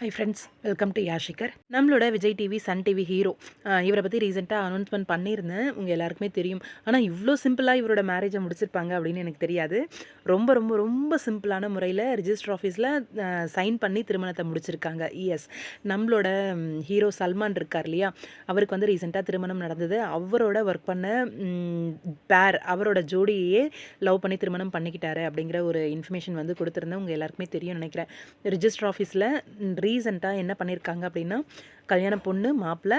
High friends welcome to யாஷிகர் நம்மளோட Vijay TV sun TV hero இவரை பற்றி ரீசெண்டாக அனௌன்ஸ்மெண்ட் பண்ணியிருந்தேன் உங்கள் எல்லாருக்குமே தெரியும். ஆனால் இவ்வளோ சிம்பிளாக இவரோட மேரேஜை முடிச்சிருப்பாங்க அப்படின்னு எனக்கு தெரியாது. ரொம்ப ரொம்ப ரொம்ப சிம்பிளான முறையில் ரிஜிஸ்டர் ஆஃபீஸில் சைன் பண்ணி திருமணத்தை முடிச்சிருக்காங்க. எஸ் நம்மளோட ஹீரோ சல்மான் இருக்கார் இல்லையா? அவருக்கு வந்து ரீசெண்டாக திருமணம் நடந்தது. அவரோட ஒர்க் பண்ண பேர் அவரோட ஜோடியையே லவ் பண்ணி திருமணம் பண்ணிக்கிட்டாரு அப்படிங்கிற ஒரு இன்ஃபர்மேஷன் வந்து கொடுத்துருந்தேன். உங்கள் எல்லாருக்குமே தெரியும் நினைக்கிறேன். ரிஜிஸ்டர் ஆஃபீஸில் ரீசெண்டாக என்ன பண்ணியிருக்காங்க அப்படின்னா கல்யாண பொண்ணு மாப்பிள்ளை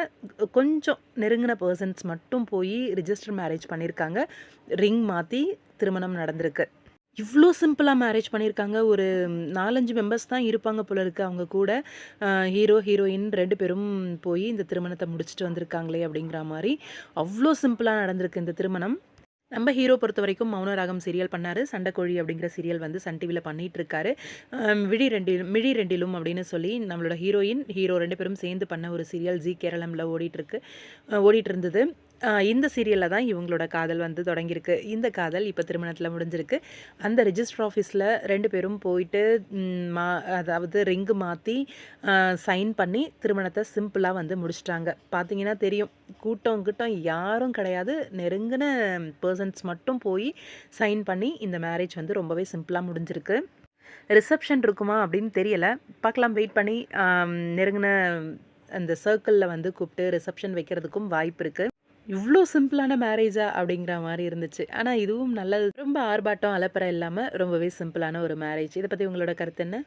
கொஞ்சம் நெருங்கின பர்சன்ஸ் மட்டும் போய் ரிஜிஸ்டர் மேரேஜ் பண்ணியிருக்காங்க ரிங் மாற்றி திருமணம் நடந்திருக்கு. இவ்வளோ சிம்பிளாக மேரேஜ் பண்ணியிருக்காங்க ஒரு நாலஞ்சு மெம்பர்ஸ் தான் இருப்பாங்க போல இருக்குது அவங்க கூட. ஹீரோ ஹீரோயின் ரெண்டு பேரும் போய் இந்த திருமணத்தை முடிச்சுட்டு வந்திருக்காங்களே அப்படிங்கிற மாதிரி. அவ்வளோ சிம்பிளாக நடந்திருக்கு இந்த திருமணம். நம்ம ஹீரோ பொறுத்த வரைக்கும் மௌன ராகம் சீரியல் பண்ணார். சண்டைக்கோழி அப்படிங்கிற சீரியல் வந்து சன் டிவியில் பண்ணிகிட்டு இருக்காரு விழி ரெண்டிலும் மிழி ரெண்டிலும் அப்படின்னு சொல்லி நம்மளோட ஹீரோயின் ஹீரோ ரெண்டு பேரும் சேர்ந்து பண்ண ஒரு சீரியல் ஜி கேரளமில் ஓடிட்டுருக்கு ஓடிட்டு இருந்தது இந்த சீரியலில் தான் இவங்களோட காதல் வந்து தொடங்கியிருக்கு. இந்த காதல் இப்போ திருமணத்தில் முடிஞ்சிருக்கு. அந்த ரிஜிஸ்டர் ஆஃபீஸில் ரெண்டு பேரும் போயிட்டு மா அதாவது ரிங்கு மாற்றி சைன் பண்ணி திருமணத்தை சிம்பிளாக வந்து முடிச்சிட்டாங்க. பார்த்தீங்கன்னா தெரியும் கூட்டம் கூட்டம் யாரும் கிடையாது. நெருங்கின பர்சன்ஸ் மட்டும் போய் சைன் பண்ணி இந்த மேரேஜ் வந்து ரொம்பவே சிம்பிளாக முடிஞ்சிருக்கு. ரிசப்ஷன் இருக்குமா அப்படின்னு தெரியலை. பார்க்கலாம் வெயிட் பண்ணி நெருங்கின அந்த சர்க்கிளில் வந்து கூப்பிட்டு ரிசப்ஷன் வைக்கிறதுக்கும் வாய்ப்பு இருக்குது இவ்வளோ சிம்பிளான மேரேஜா அப்படிங்கிற மாதிரி இருந்துச்சு. ஆனால் இதுவும் நல்லது. ரொம்ப ஆர்ப்பாட்டம் அலப்பறை இல்லாமல் ரொம்பவே சிம்பிளான ஒரு மேரேஜ். இதை பற்றி உங்களோட கருத்து என்ன?